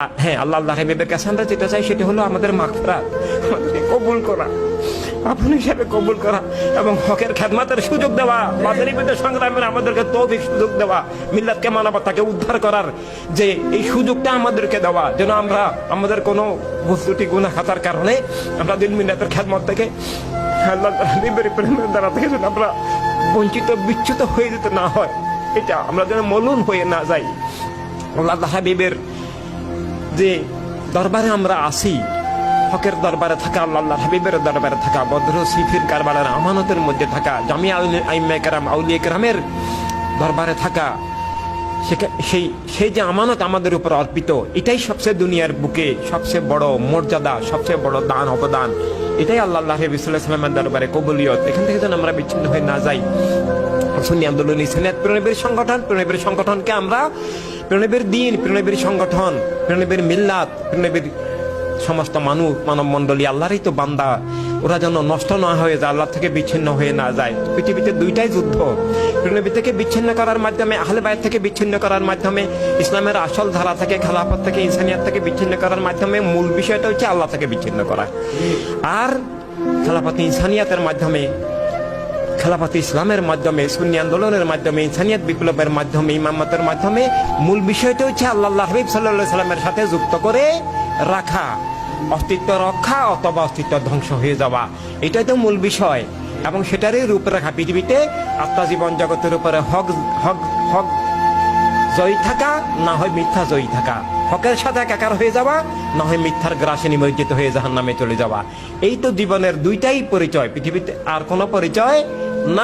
হ্যাঁ আল্লাহ আল্লাহ হাবিবের কাছে আমরা যেটা চাই সেটা হলো আমাদের আমাদেরকে কবুল করা। আপন হিসাবে কবুল করা এবং হকের খেদমাতের সুযোগ দেওয়া বিরুদ্ধে সংগ্রামের আমাদেরকে তৌফিক সুযোগ দেওয়া মিল্লাতকে মানবতাকে উদ্ধার করার যে এই সুযোগটা আমাদেরকে দেওয়া। যেন আমরা আমাদের কোনো বস্তুটি গুণা খাতার কারণে আমরা দিন মিল্লাতের খেদমত থেকে আল্লাহ প্রেমের দ্বারা থেকে যেন আমরা বঞ্চিত, বিচ্যুত হয়ে যেতে না হয়। এটা আমরা যেন মলুন হয়ে না যাই। আল্লাহ হাবিবের যে দরবারে আমরা আসি হকের দরবারে থাকা আল্লাহ হাবিবের দরবারে থাকা, বদ্র সিফির কারবারের আমানতের মধ্যে থাকা, জামিয়া আইম্মা আউলিয়া কেরামের দরবারে থাকা সেই সেই যে আমানত আমাদের উপর অর্পিত, এটাই সবচেয়ে দুনিয়ার বুকে সবচেয়ে বড় মর্যাদা, সবচেয়ে বড় দান, অবদান। এটাই আল্লাহ আল্লাহ হাবিবুল্লাহামের দরবারে কবুলিয়ত। এখান থেকে যেন আমরা বিচ্ছিন্ন হয়ে না যাই। সুন্নি আন্দোলন ইসলামিয়াত প্রণবের সংগঠন, প্রণবের সংগঠনকে আমরা প্রণবের দিন, প্রণবের সংগঠন, প্রণবের মিল্লাত, প্রণবের সমস্ত মানুষ মানব মণ্ডলী আল্লাহরই তো বান্দা। ওরা যেন নষ্ট না হয়ে যায়, আল্লাহ থেকে বিচ্ছিন্ন হয়ে না যায়। পৃথিবীতে দুইটাই যুদ্ধ। প্রণবী থেকে বিচ্ছিন্ন করার মাধ্যমে, আহলে থেকে বিচ্ছিন্ন করার মাধ্যমে, ইসলামের আসল ধারা থেকে, খেলাফত থেকে, ইনসানিয়াত থেকে বিচ্ছিন্ন করার মাধ্যমে, মূল বিষয়টা হচ্ছে আল্লাহ থেকে বিচ্ছিন্ন করা। আর খেলাফত ইনসানিয়াতের মাধ্যমে খেলাফত ইসলামের মাধ্যমে, সুন্নি আন্দোলনের মাধ্যমে, ইনসানিয়াত বিপ্লবের মাধ্যমে, ইমামতের মাধ্যমে মূল বিষয়টা হচ্ছে আল্লাহ হাবিব সাল্লাহ সাল্লামের সাথে যুক্ত করে রাখা। অস্তিত্ব রক্ষা অথবা অস্তিত্ব ধ্বংস হয়ে যাওয়া। এটাই তো মূল বিষয়। এবং সেটারই রূপরেখা পৃথিবীতে আত্মজীবন জগতের উপরে হক হক হক জয়ী থাকা, না হয় মিথ্যা জয়ী থাকা। হকের সাথে একাকার হয়ে যাওয়া, না হয় মিথ্যার গ্রাসে নিমজ্জিত হয়ে জাহান নামে চলে যাওয়া। এই তো জীবনের দুইটাই পরিচয়। পৃথিবীতে আর কোনো পরিচয় night.